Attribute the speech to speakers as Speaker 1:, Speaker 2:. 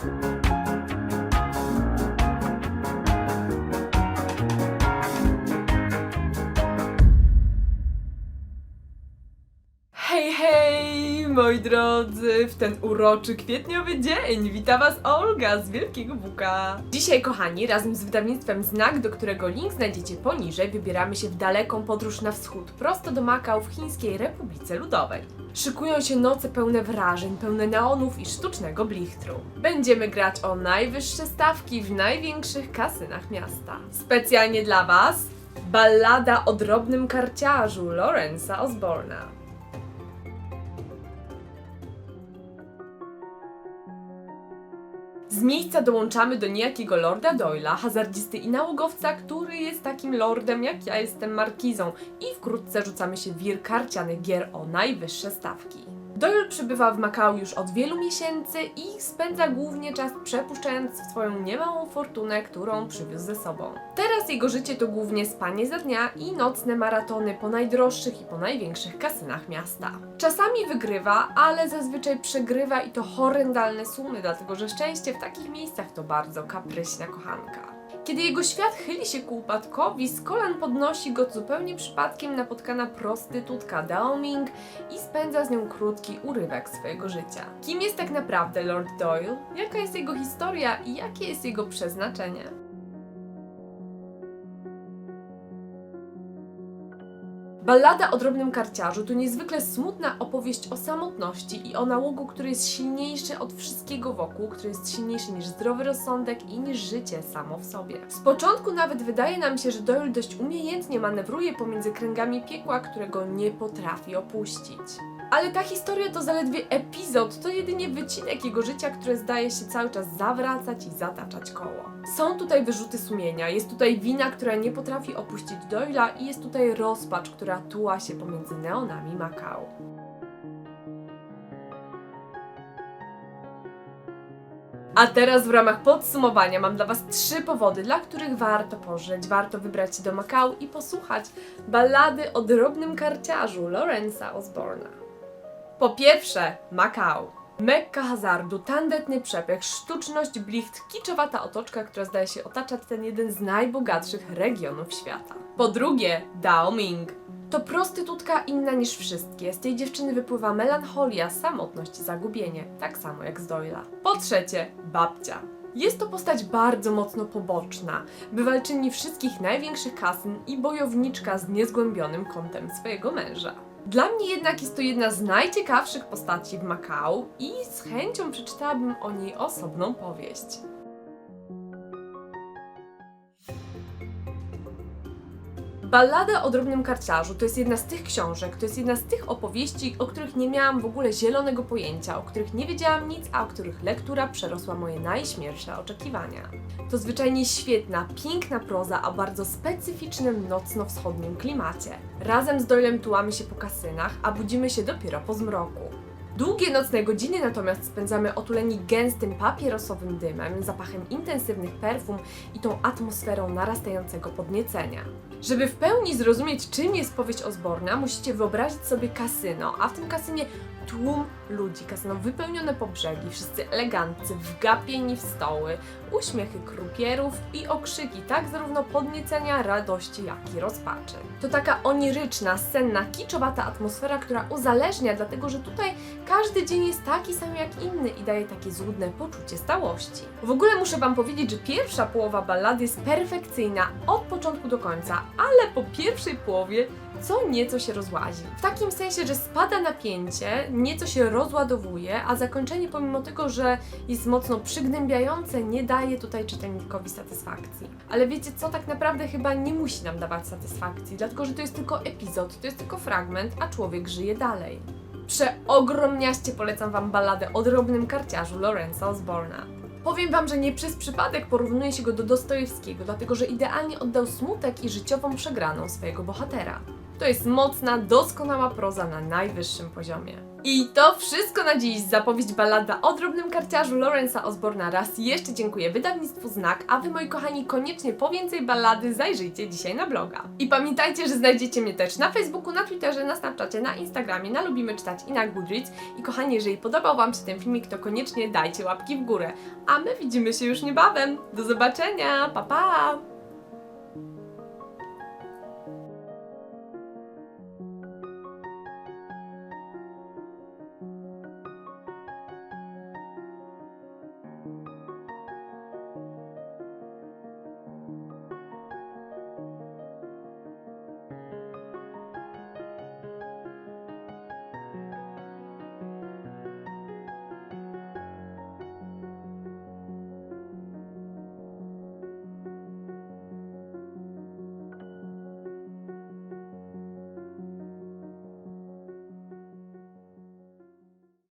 Speaker 1: Hey, hey. Moi drodzy, w ten uroczy kwietniowy dzień wita Was Olga z Wielkiego Buka. Dzisiaj, kochani, razem z wydawnictwem Znak, do którego link znajdziecie poniżej, wybieramy się w daleką podróż na wschód, prosto do Makao w Chińskiej Republice Ludowej. Szykują się noce pełne wrażeń, pełne neonów i sztucznego blichtru. Będziemy grać o najwyższe stawki w największych kasynach miasta. Specjalnie dla Was ballada o drobnym karciarzu Lorenza Osborna. Z miejsca dołączamy do niejakiego Lorda Doyla, hazardzisty i nałogowca, który jest takim lordem jak ja jestem markizą i wkrótce rzucamy się wir karcianych gier o najwyższe stawki. Doyle przybywa w Makao już od wielu miesięcy i spędza głównie czas przepuszczając swoją niemałą fortunę, którą przywiózł ze sobą. Teraz jego życie to głównie spanie za dnia i nocne maratony po najdroższych i po największych kasynach miasta. Czasami wygrywa, ale zazwyczaj przegrywa i to horrendalne sumy, dlatego że szczęście w takich miejscach to bardzo kapryśna kochanka. Kiedy jego świat chyli się ku upadkowi, z kolan podnosi go zupełnie przypadkiem napotkana prostytutka Daoming i spędza z nią krótki urywek swojego życia. Kim jest tak naprawdę Lord Doyle? Jaka jest jego historia i jakie jest jego przeznaczenie? Ballada o drobnym karciarzu to niezwykle smutna opowieść o samotności i o nałogu, który jest silniejszy od wszystkiego wokół, który jest silniejszy niż zdrowy rozsądek i niż życie samo w sobie. Z początku nawet wydaje nam się, że Doyle dość umiejętnie manewruje pomiędzy kręgami piekła, którego nie potrafi opuścić. Ale ta historia to zaledwie epizod, to jedynie wycinek jego życia, które zdaje się cały czas zawracać i zataczać koło. Są tutaj wyrzuty sumienia, jest tutaj wina, która nie potrafi opuścić Doyla i jest tutaj rozpacz, która tuła się pomiędzy neonami Makao. A teraz w ramach podsumowania mam dla Was trzy powody, dla których warto pożyć, warto wybrać się do Makao i posłuchać ballady o drobnym karciarzu Lorenza Osborna. Po pierwsze, Makao. Mekka hazardu, tandetny przepych, sztuczność, blicht, kiczowata otoczka, która zdaje się otaczać ten jeden z najbogatszych regionów świata. Po drugie, Daoming. To prostytutka inna niż wszystkie. Z tej dziewczyny wypływa melancholia, samotność i zagubienie, tak samo jak z Doyla. Po trzecie, babcia. Jest to postać bardzo mocno poboczna, bywalczyni wszystkich największych kasyn i bojowniczka z niezgłębionym kątem swojego męża. Dla mnie jednak jest to jedna z najciekawszych postaci w Makao i z chęcią przeczytałabym o niej osobną powieść. Ballada o drobnym karciarzu to jest jedna z tych książek, to jest jedna z tych opowieści, o których nie miałam w ogóle zielonego pojęcia, o których nie wiedziałam nic, a o których lektura przerosła moje najśmielsze oczekiwania. To zwyczajnie świetna, piękna proza o bardzo specyficznym nocno-wschodnim klimacie. Razem z Doylem tułamy się po kasynach, a budzimy się dopiero po zmroku. Długie nocne godziny natomiast spędzamy otuleni gęstym papierosowym dymem, zapachem intensywnych perfum i tą atmosferą narastającego podniecenia. Żeby w pełni zrozumieć, czym jest powieść Osborna, musicie wyobrazić sobie kasyno, a w tym kasynie tłum ludzi, kasyno wypełnione po brzegi, wszyscy eleganccy, wgapieni w stoły, uśmiechy krupierów i okrzyki, tak zarówno podniecenia, radości, jak i rozpaczy. To taka oniryczna, senna, kiczowata atmosfera, która uzależnia, dlatego że tutaj każdy dzień jest taki sam jak inny i daje takie złudne poczucie stałości. W ogóle muszę Wam powiedzieć, że pierwsza połowa ballady jest perfekcyjna od początku do końca, ale po pierwszej połowie co nieco się rozłazi. W takim sensie, że spada napięcie, nieco się rozładowuje, a zakończenie pomimo tego, że jest mocno przygnębiające, nie daje tutaj czytelnikowi satysfakcji. Ale wiecie co, tak naprawdę chyba nie musi nam dawać satysfakcji, dlatego że to jest tylko epizod, to jest tylko fragment, a człowiek żyje dalej. Przeogromniaście polecam Wam balladę o drobnym karciarzu Lorenza Osborna. Powiem Wam, że nie przez przypadek porównuje się go do Dostojewskiego, dlatego że idealnie oddał smutek i życiową przegraną swojego bohatera. To jest mocna, doskonała proza na najwyższym poziomie. I to wszystko na dziś. Zapowiedź ballada o drobnym karciarzu Lorenza Osborna. Raz jeszcze dziękuję wydawnictwu Znak, a wy moi kochani koniecznie po więcej ballady zajrzyjcie dzisiaj na bloga. I pamiętajcie, że znajdziecie mnie też na Facebooku, na Twitterze, na Snapchacie, na Instagramie, na Lubimy Czytać i na Goodreads. I kochani, jeżeli podobał wam się ten filmik, to koniecznie dajcie łapki w górę. A my widzimy się już niebawem. Do zobaczenia, pa pa!